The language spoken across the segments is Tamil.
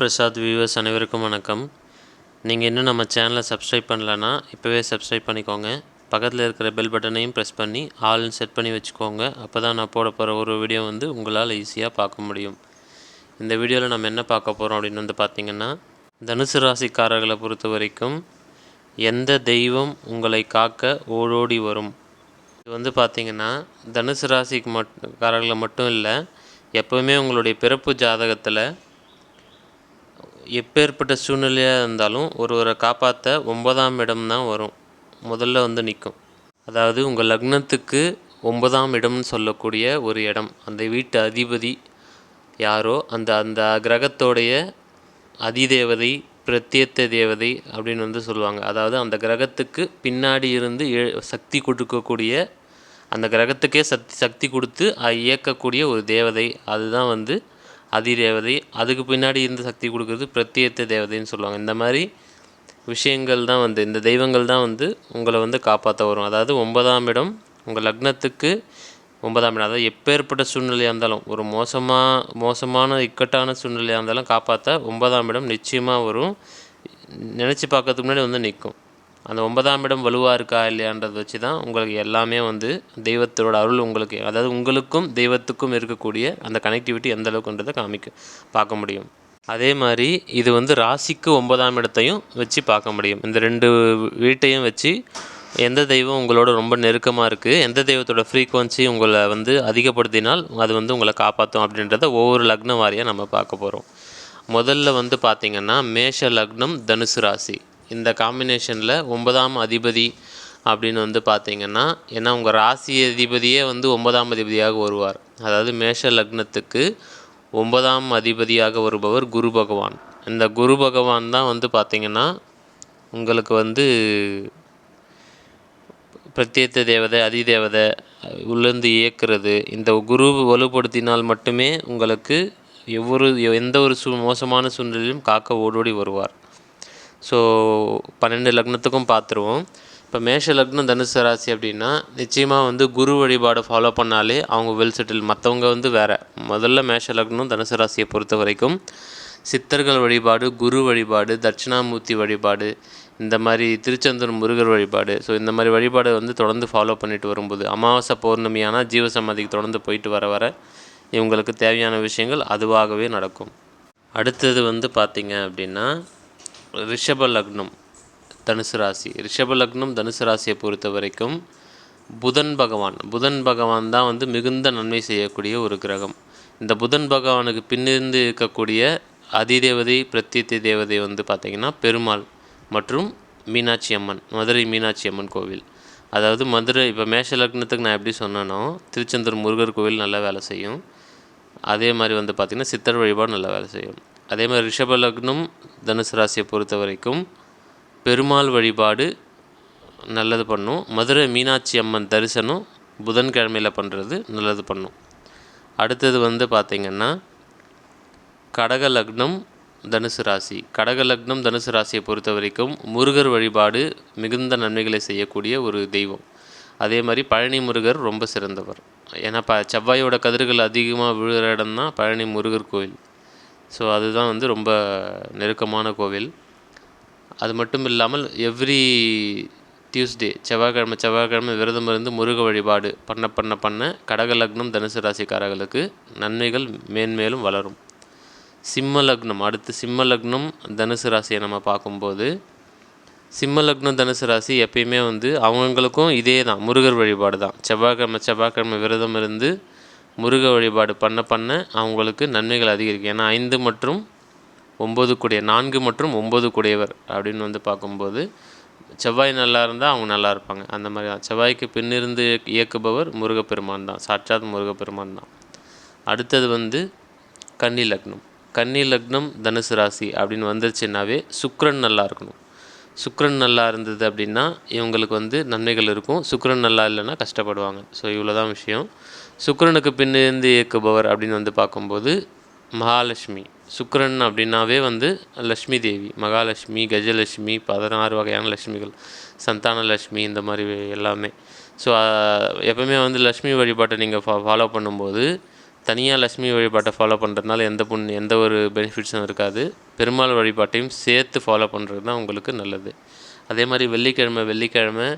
பிரசாத் வியூவர்ஸ் அனைவருக்கும் வணக்கம். நீங்கள் இன்னும் நம்ம சேனலை சப்ஸ்கிரைப் பண்ணலன்னா இப்போவே சப்ஸ்கிரைப் பண்ணிக்கோங்க. பக்கத்தில் இருக்கிற பெல் பட்டனையும் ப்ரெஸ் பண்ணி ஆல்னு செட் பண்ணி வச்சுக்கோங்க. அப்போ தான் நான் போட போகிற ஒரு வீடியோ வந்து உங்களால் ஈஸியாக பார்க்க முடியும். இந்த வீடியோவில் நம்ம என்ன பார்க்க போகிறோம் அப்படின்னு வந்து பார்த்திங்கன்னா தனுசு ராசிக்காரர்களை பொறுத்த வரைக்கும் எந்த தெய்வம் உங்களை காக்க ஓடோடி வரும்? இது வந்து பார்த்திங்கன்னா தனுசு ராசிக்கு மட் காரர்களை மட்டும் இல்லை எப்போவுமே உங்களுடைய பிறப்பு ஜாதகத்தில் எப்பேற்பட்ட சூழ்நிலையாக இருந்தாலும் ஒருவரை காப்பாற்ற ஒன்பதாம் இடம் தான் வரும். முதல்ல வந்து நிற்கும் அதாவது உங்கள் லக்னத்துக்கு ஒன்பதாம் இடம்னு சொல்லக்கூடிய ஒரு இடம். அந்த வீட்டு அதிபதி யாரோ அந்த அந்த கிரகத்தோடைய அதிதேவதை பிரத்யத்த தேவதை அப்படின்னு வந்து சொல்லுவாங்க. அதாவது அந்த கிரகத்துக்கு பின்னாடி இருந்து ஏ- சக்தி கொடுக்கக்கூடிய அந்த கிரகத்துக்கே சக்தி சக்தி கொடுத்து இயக்கக்கூடிய ஒரு தேவதை. அதுதான் வந்து அதிதேவதை அதுக்கு பின்னாடி இருந்து சக்தி கொடுக்குறது பிரத்யேத்த தேவதைன்னு சொல்லுவாங்க. இந்த மாதிரி விஷயங்கள் தான் வந்து இந்த தெய்வங்கள் தான் வந்து உங்களை வந்து காப்பாற்ற வரும். அதாவது ஒன்பதாம் இடம் உங்கள் லக்னத்துக்கு ஒன்பதாம் இடம். அதாவது எப்பேற்பட்ட சூழ்நிலையாக இருந்தாலும் ஒரு மோசமாக மோசமான இக்கட்டான சூழ்நிலையாக இருந்தாலும் காப்பாற்ற ஒன்பதாம் இடம் நிச்சயமாக வரும். நினச்சி பார்க்கறதுக்கு முன்னாடி வந்து நிற்கும். அந்த ஒன்பதாம் இடம் வலுவாக இருக்கா இல்லையான்றதை வச்சு தான் உங்களுக்கு எல்லாமே வந்து தெய்வத்தோட அருள் உங்களுக்கு அதாவது உங்களுக்கும் தெய்வத்துக்கும் இருக்கக்கூடிய அந்த கனெக்டிவிட்டி எந்த அளவுக்குன்றதை காமிக்க பார்க்க முடியும். அதே மாதிரி இது வந்து ராசிக்கு ஒன்பதாம் இடத்தையும் வச்சு பார்க்க முடியும். இந்த ரெண்டு வீட்டையும் வச்சு எந்த தெய்வம் உங்களோட ரொம்ப நெருக்கமாக இருக்குது எந்த தெய்வத்தோட ஃப்ரீக்குவன்சி உங்களை வந்து அதிகப்படுத்தினால் அது வந்து உங்களை காப்பாற்றும் அப்படின்றத ஒவ்வொரு லக்னம் வாரியாக நம்ம பார்க்க போகிறோம் முதல்ல வந்து பார்த்திங்கன்னா மேஷ லக்னம் தனுசு ராசி. இந்த காம்பினேஷனில் ஒன்பதாம் அதிபதி அப்படின்னு வந்து பார்த்தீங்கன்னா ஏன்னா உங்கள் ராசி அதிபதியே வந்து ஒன்பதாம் அதிபதியாக வருவார். அதாவது மேஷ லக்னத்துக்கு ஒன்பதாம் அதிபதியாக வருபவர் குரு பகவான். இந்த குரு பகவான் தான் வந்து பார்த்திங்கன்னா உங்களுக்கு வந்து பிரத்யேத்த தேவதை அதிதேவதை உள்ளேருந்து இயக்குறது இந்த குரு வலுப்படுத்தினால் மட்டுமே உங்களுக்கு எவ்வொரு எந்த ஒரு சு மோசமான சூழ்நிலையிலும் காக்க ஓடோடி வருவார். ஸோ பன்னெண்டு லக்னத்துக்கும் பார்த்துருவோம். இப்போ மேஷ லக்னம் தனுசு ராசி அப்படின்னா நிச்சயமாக வந்து குரு வழிபாடை ஃபாலோ பண்ணாலே அவங்க வெல் செட்டில் மற்றவங்க வந்து வேறு. முதல்ல மேஷ லக்னம் தனுசு ராசியை பொறுத்த வரைக்கும். சித்தர்கள் வழிபாடு குரு வழிபாடு தட்சிணாமூர்த்தி வழிபாடு இந்த மாதிரி திருச்செந்தூர் முருகர் வழிபாடு. ஸோ இந்த மாதிரி வழிபாடு வந்து தொடர்ந்து ஃபாலோ பண்ணிட்டு வரும்போது அமாவாசை பௌர்ணமியான ஜீவசமாதிக்கு தொடர்ந்து போயிட்டு வர வர இவங்களுக்கு தேவையான விஷயங்கள் அதுவாகவே நடக்கும். அடுத்தது வந்து பார்த்திங்க அப்படின்னா ரிஷப லக்னம் தனுசு ராசி. ரிஷப லக்னம் தனுசு ராசியை பொறுத்த வரைக்கும் புதன் பகவான். புதன் பகவான் தான் வந்து மிகுந்த நன்மை செய்யக்கூடிய ஒரு கிரகம். இந்த புதன் பகவானுக்கு பின்னிருந்து இருக்கக்கூடிய அதிதேவதை பிரத்யத்தை தேவதை வந்து பார்த்திங்கன்னா பெருமாள் மற்றும் மீனாட்சி அம்மன் மதுரை மீனாட்சி அம்மன் கோவில். அதாவது மதுரை இப்போ மேஷ லக்னத்துக்கு நான் எப்படி சொன்னேனோ திருச்செந்தூர் முருகர் கோவில் நல்லா வேலை செய்யும். அதே மாதிரி வந்து பார்த்திங்கன்னா சித்தர் வழிபாடு நல்லா வேலை செய்யும். அதே மாதிரி ரிஷப லக்னம் தனுசு ராசியை பொறுத்த வரைக்கும் பெருமாள் வழிபாடு நல்லது பண்ணும். மதுரை மீனாட்சி அம்மன் தரிசனம் புதன்கிழமையில் பண்ணுறது நல்லது பண்ணும். அடுத்தது வந்து பார்த்திங்கன்னா கடக லக்னம் தனுசு ராசி. கடக லக்னம் தனுசு ராசியை பொறுத்த வரைக்கும் முருகர் வழிபாடு மிகுந்த நன்மைகளை செய்யக்கூடிய ஒரு தெய்வம். அதே மாதிரி பழனி முருகர் ரொம்ப சிறந்தவர். ஏன்னா ப செவ்வாயோட கதிர்கள் அதிகமாக விழுகிற இடம் தான் பழனி முருகர் கோயில். ஸோ அதுதான் வந்து ரொம்ப நெருக்கமான கோவில். அது மட்டும் இல்லாமல் எவ்ரி டியூஸ்டே செவ்வாய்க்கிழமை செவ்வாய்க்கிழமை விரதம் இருந்து முருக வழிபாடு பண்ண பண்ண பண்ண கடக லக்னம் தனுசு ராசிக்காரர்களுக்கு நன்மைகள் மேன்மேலும் வளரும். சிம்ம லக்னம் அடுத்து சிம்ம லக்னம் தனுசு ராசியை நம்ம பார்க்கும்போது சிம்ம லக்னம் தனுசு ராசி எப்பயுமே வந்து அவங்களுக்கும் இதே தான் முருகர் வழிபாடு தான் செவ்வாய்க்கிழமை செவ்வாய்க்கிழமை விரதம் இருந்து முருக வழிபாடு பண்ண பண்ண அவங்களுக்கு நன்மைகள் அதிகரிக்கும். ஏன்னா ஐந்து மற்றும் ஒம்பது கூடிய நான்கு மற்றும் ஒம்பது கூடியவர் அப்படின்னு வந்து பார்க்கும்போது செவ்வாய் நல்லா இருந்தால் அவங்க நல்லா இருப்பாங்க. அந்த மாதிரி தான். செவ்வாய்க்கு பின்னிருந்து இயக்குபவர் முருகப்பெருமான் தான். சாட்சாத் முருகப்பெருமான் தான். அடுத்தது வந்து கன்னி லக்னம். கன்னி லக்னம் தனுசு ராசி அப்படின்னு வந்துருச்சுன்னாவே சுக்ரன் நல்லா இருக்கணும். சுக்ரன் நல்லா இருந்தது அப்படின்னா இவங்களுக்கு வந்து நன்மைகள் இருக்கும். சுக்ரன் நல்லா இல்லைன்னா கஷ்டப்படுவாங்க. ஸோ இவ்வளோ தான் விஷயம். சுக்கரனுக்கு பின்னிருந்து இயக்குபவர் அப்படின்னு வந்து பார்க்கும்போது மகாலட்சுமி. சுக்கரன் அப்படின்னாவே வந்து லக்ஷ்மி தேவி மகாலட்சுமி கஜலட்சுமி பதினாறு வகையான லட்சுமிகள் சந்தான லட்சுமி இந்த மாதிரி எல்லாமே. ஸோ எப்பவுமே வந்து லக்ஷ்மி வழிபாட்டை நீங்கள் ஃபா ஃபாலோ பண்ணும்போது தனியாக லக்ஷ்மி வழிபாட்டை ஃபாலோ பண்ணுறதுனால எந்த புண் எந்த ஒரு பெனிஃபிட்ஸும் இருக்காது. பெருமாள் வழிபாட்டையும் சேர்த்து ஃபாலோ பண்ணுறது தான் உங்களுக்கு நல்லது. அதே மாதிரி வெள்ளிக்கிழமை வெள்ளிக்கிழமை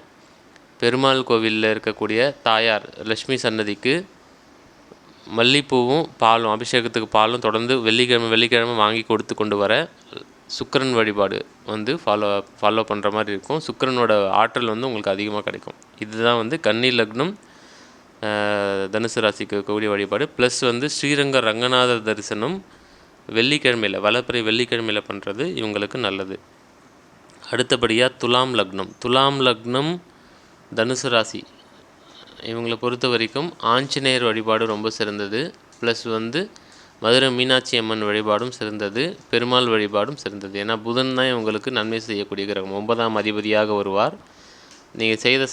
பெருமாள் கோவிலில் இருக்கக்கூடிய தாயார் லக்ஷ்மி சன்னதிக்கு மல்லிப்பூவும் பாலும் அபிஷேகத்துக்கு பாலும் தொடர்ந்து வெள்ளிக்கிழமை வெள்ளிக்கிழமை வாங்கி கொடுத்து கொண்டு வர சுக்கிரன் வழிபாடு வந்து ஃபாலோ ஃபாலோ பண்ணுற மாதிரி இருக்கும். சுக்கிரனோட ஆற்றல் வந்து உங்களுக்கு அதிகமாக கிடைக்கும். இதுதான் வந்து கன்னி லக்னம் தனுசு ராசிக்கு கூடிய வழிபாடு. ப்ளஸ் வந்து ஸ்ரீரங்க ரங்கநாதர் தரிசனம் வெள்ளிக்கிழமையில் வளப்பிறை வெள்ளிக்கிழமையில் பண்ணுறது இவங்களுக்கு நல்லது. அடுத்தபடியாக துலாம் லக்னம். துலாம் லக்னம் தனுசு ராசி. இவங்களை பொறுத்த வரைக்கும் ஆஞ்சநேயர் வழிபாடு ரொம்ப சிறந்தது. ப்ளஸ் வந்து மதுரை மீனாட்சி அம்மன் வழிபாடும் சிறந்தது. பெருமாள் வழிபாடும் சிறந்தது. ஏன்னா புதன் தான் இவங்களுக்கு நன்மை செய்யக்கூடிய கிரகம். ஒன்பதாம் அதிபதியாக வருவார். நீங்கள் செய்த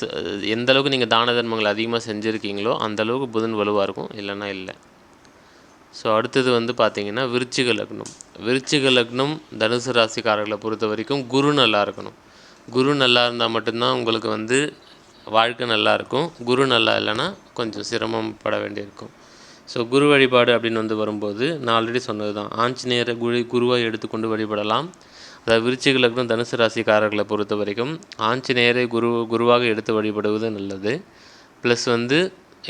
எந்த அளவுக்கு நீங்கள் தான தர்மங்கள் அதிகமாக செஞ்சுருக்கீங்களோ அந்த அளவுக்கு புதன் வலுவாக இருக்கும். இல்லைன்னா இல்லை. ஸோ அடுத்தது வந்து பார்த்தீங்கன்னா விருச்சிக லக்னம். விருச்சிக லக்னம் தனுசு ராசிக்காரர்களை பொறுத்த வரைக்கும் குரு நல்லா இருக்கணும். குரு நல்லா இருந்தால் மட்டும்தான் உங்களுக்கு வந்து வாழ்க்கை நல்லா இருக்கும். குரு நல்லா இல்லைன்னா கொஞ்சம் சிரமம் பட வேண்டியிருக்கும். ஸோ குரு வழிபாடு அப்படின்னு வந்து வரும்போது நான் ஆல்ரெடி சொன்னது தான் ஆஞ்சநேயரை குரு குருவாக எடுத்துக்கொண்டு வழிபடலாம். அதாவது விருச்சிக லக்னம் தனுசு ராசிக்காரர்களை பொறுத்த வரைக்கும் ஆஞ்சநேயரை குரு குருவாக எடுத்து வழிபடுவது நல்லது. ப்ளஸ் வந்து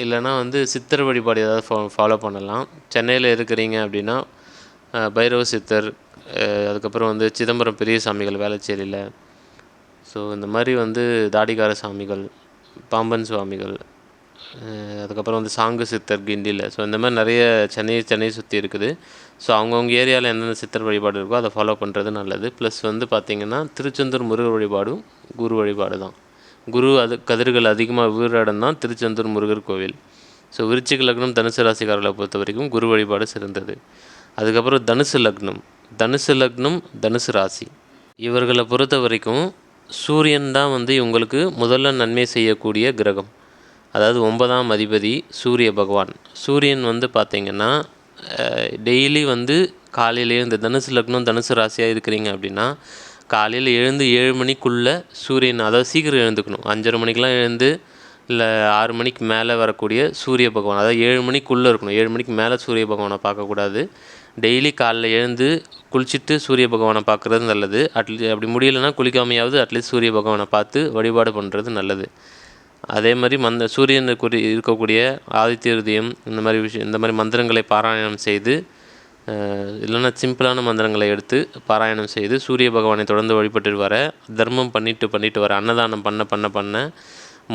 இல்லைன்னா வந்து சித்தர் வழிபாடு ஏதாவது ஃபா ஃபாலோ பண்ணலாம். சென்னையில் இருக்கிறீங்க அப்படின்னா பைரவ சித்தர் அதுக்கப்புறம் வந்து சிதம்பரம் பெரிய சாமிகள் வேளச்சேரியில். ஸோ இந்த மாதிரி வந்து தாடிகார சாமிகள் பாம்பன் சுவாமிகள் அதுக்கப்புறம் வந்து சாங்கு சித்தர் கிண்டியில் ஸோ இந்த மாதிரி நிறைய சென்னை சென்னையை சுற்றி இருக்குது. ஸோ அவங்கவுங்க ஏரியாவில் எந்தெந்த சித்தர் வழிபாடு இருக்கோ அதை ஃபாலோ பண்ணுறது நல்லது. ப்ளஸ் வந்து பார்த்திங்கன்னா திருச்செந்தூர் முருகர் வழிபாடும் குரு வழிபாடு தான். குரு அது கதிர்கள் அதிகமாக வீர இடம் தான் திருச்செந்தூர் முருகர் கோவில். ஸோ விருச்சிக லக்னம் தனுசு ராசிக்காரர்களை பொறுத்த வரைக்கும் குரு வழிபாடு சிறந்தது. அதுக்கப்புறம் தனுசு லக்னம். தனுசு லக்னம் தனுசு ராசி. இவர்களை பொறுத்த வரைக்கும் சூரியன் தான் வந்து இவங்களுக்கு முதல்ல நன்மை செய்யக்கூடிய கிரகம். அதாவது ஒன்பதாம் அதிபதி சூரிய பகவான். சூரியன் வந்து பார்த்திங்கன்னா டெய்லி வந்து காலையில் இந்த தனுசு லக்னம் தனுசு ராசியாக இருக்கிறீங்க அப்படின்னா காலையில் எழுந்து ஏழு மணிக்குள்ளே சூரியன் அதாவது சீக்கிரம் எழுந்துக்கணும். அஞ்சரை மணிக்கெலாம் எழுந்து இல்லை ஆறு மணிக்கு மேலே வரக்கூடிய சூரிய பகவான். அதாவது ஏழு மணிக்குள்ளே இருக்கணும். ஏழு மணிக்கு மேலே சூரிய பகவானை பார்க்கக்கூடாது. டெய்லி காலைல எழுந்து குளிச்சுட்டு சூரிய பகவானை பார்க்குறது நல்லது. அட்லீஸ்ட் அப்படி முடியலைன்னா குளிக்காமையாவது அட்லீஸ்ட் சூரிய பகவானை பார்த்து வழிபாடு பண்ணுறது நல்லது. அதே மாதிரி மந்த சூரியனுக்கு இருக்கக்கூடிய ஆதித்ய ஹிருதயம் இந்த மாதிரி விஷயம் இந்த மாதிரி மந்திரங்களை பாராயணம் செய்து இல்லைன்னா சிம்பிளான மந்திரங்களை எடுத்து பாராயணம் செய்து சூரிய பகவானை தொடர்ந்து வழிபட்டு வர தர்மம் பண்ணிட்டு பண்ணிட்டு வர அன்னதானம் பண்ண பண்ண பண்ண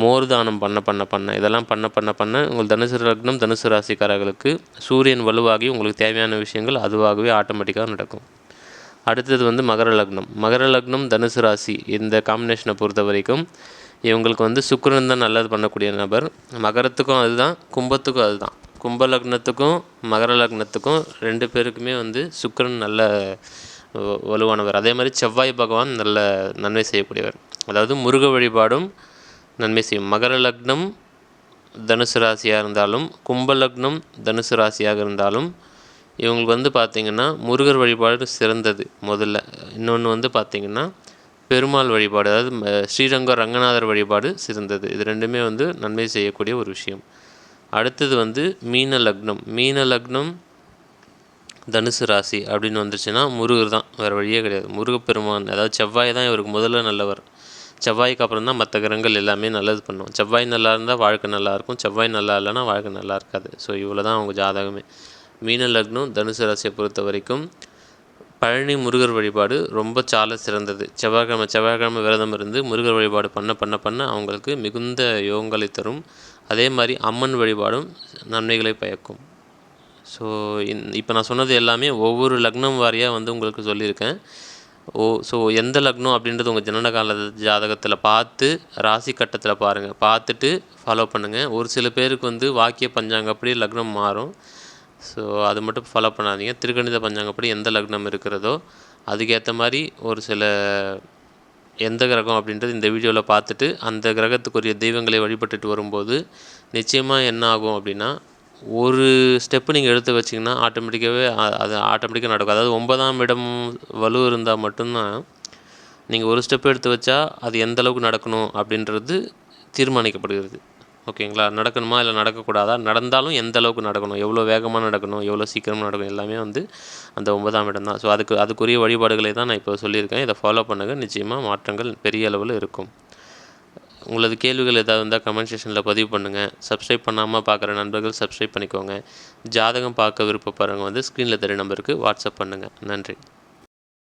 மோர் தானம் பண்ண பண்ண பண்ண. இதெல்லாம் பண்ண பண்ண பண்ண உங்கள் தனுசு லக்னம் தனுசு ராசிக்காரர்களுக்கு சூரியன் வலுவாகி உங்களுக்கு தேவையான விஷயங்கள் அதுவாகவே ஆட்டோமேட்டிக்காக நடக்கும். அடுத்தது வந்து மகர லக்னம். மகர லக்னம் தனுசு ராசி. இந்த காம்பினேஷனை பொறுத்த வரைக்கும் இவங்களுக்கு வந்து சுக்கிரன் தான் நல்லது பண்ணக்கூடிய நபர். மகரத்துக்கும் அதுதான் கும்பத்துக்கும் அதுதான். கும்ப லக்னத்துக்கும் மகர லக்னத்துக்கும் ரெண்டு பேருக்குமே வந்து சுக்கிரன் நல்ல வலுவானவர். அதே மாதிரி செவ்வாய் பகவான் நல்ல நன்மை செய்யக்கூடியவர். அதாவது முருக வழிபாடும் நன்மை செய்யும். மகர லக்னம் தனுசு ராசியாக இருந்தாலும் கும்ப லக்னம் தனுசு ராசியாக இருந்தாலும் இவங்களுக்கு வந்து பார்த்திங்கன்னா முருகர் வழிபாடு சிறந்தது முதல்ல. இன்னொன்று வந்து பார்த்திங்கன்னா பெருமாள் வழிபாடு அதாவது ஸ்ரீரங்க ஸ்ரீரங்கம் ரங்கநாதர் வழிபாடு சிறந்தது. இது ரெண்டுமே வந்து நன்மை செய்யக்கூடிய ஒரு விஷயம். அடுத்தது வந்து மீன லக்னம். மீன லக்னம் தனுசு ராசி அப்படின்னு வந்துருச்சுன்னா முருகர் தான். வேறு வழியே கிடையாது. முருகப்பெருமான் அதாவது செவ்வாய் தான் இவருக்கு முதல்ல நல்லவர். செவ்வாய்க்கு அப்புறம் தான் மற்ற கிரகங்கள் எல்லாமே நல்லது பண்ணும். செவ்வாய் நல்லா இருந்தால் வாழ்க்கை நல்லாயிருக்கும் செவ்வாய் நல்லா இல்லைன்னா வாழ்க்கை நல்லா இருக்காது. ஸோ இவ்வளோ தான் அவங்க ஜாதகமே. மீன லக்னம் தனுசு ராசியை பொறுத்த வரைக்கும் பழனி முருகர் வழிபாடு ரொம்ப சால சிறந்தது. செவ்வாய்க்கிழமை செவ்வாய்க்கிழமை விரதம் இருந்து முருகர் வழிபாடு பண்ண பண்ண பண்ண அவங்களுக்கு மிகுந்த யோகங்களை தரும். அதே மாதிரி அம்மன் வழிபாடும் நன்மைகளை பயக்கும். ஸோ இப்போ நான் சொன்னது எல்லாமே ஒவ்வொரு லக்னம் வாரியாக வந்து உங்களுக்கு சொல்லியிருக்கேன். ஓ ஸோ எந்த லக்னம் அப்படின்றது உங்கள் ஜனன கால ஜாதகத்தில் பார்த்து ராசி கட்டத்தில் பாருங்கள் பார்த்துட்டு ஃபாலோ பண்ணுங்கள் ஒரு சில பேருக்கு வந்து வாக்கிய பஞ்சாங்கப்படி லக்னம் மாறும். ஸோ அது மட்டும் ஃபாலோ பண்ணாதீங்க. திருக்கணித பஞ்சாங்கப்படி எந்த லக்னம் இருக்கிறதோ அதுக்கேற்ற மாதிரி ஒரு சில எந்த கிரகம் அப்படின்றது இந்த வீடியோவில் பார்த்துட்டு அந்த கிரகத்துக்குரிய தெய்வங்களை வழிபட்டுட்டு வரும்போது நிச்சயமாக என்ன ஆகும் அப்படின்னா ஒரு ஸ்டெப்பு நீங்கள் எடுத்து வச்சிங்கன்னா ஆட்டோமேட்டிக்காகவே அது ஆட்டோமேட்டிக்காக நடக்கும். அதாவது ஒன்பதாம் இடம் வலு இருந்தால் மட்டும்தான் நீங்கள் ஒரு ஸ்டெப் எடுத்து வச்சா அது எந்த அளவுக்கு நடக்கணும் அப்படின்றது தீர்மானிக்கப்படுகிறது. ஓகேங்களா? நடக்கணுமா இல்லை நடக்கக்கூடாதா? நடந்தாலும் எந்த அளவுக்கு நடக்கணும்? எவ்வளோ வேகமாக நடக்கணும்? எவ்வளோ சீக்கிரமாக நடக்கணும்? எல்லாமே வந்து அந்த ஒன்பதாம் இடம் தான். ஸோ அதுக்கு அதுக்குரிய வழிபாடுகளை தான் நான் இப்போ சொல்லியிருக்கேன். இதை ஃபாலோ பண்ணுங்கள் நிச்சயமாக மாற்றங்கள் பெரிய அளவில் இருக்கும். உங்களது கேள்விகள் ஏதாவது இருந்தால் கமெண்ட் செஷனில் பதிவு பண்ணுங்கள் சப்ஸ்கிரைப் பண்ணாமல் பார்க்குற நண்பர்கள் சப்ஸ்கிரைப் பண்ணிக்கோங்க. ஜாதகம் பார்க்க விருப்பப்படுறவங்க வந்து ஸ்க்ரீனில் தெரிய நம்பருக்கு வாட்ஸ்அப் பண்ணுங்கள் நன்றி.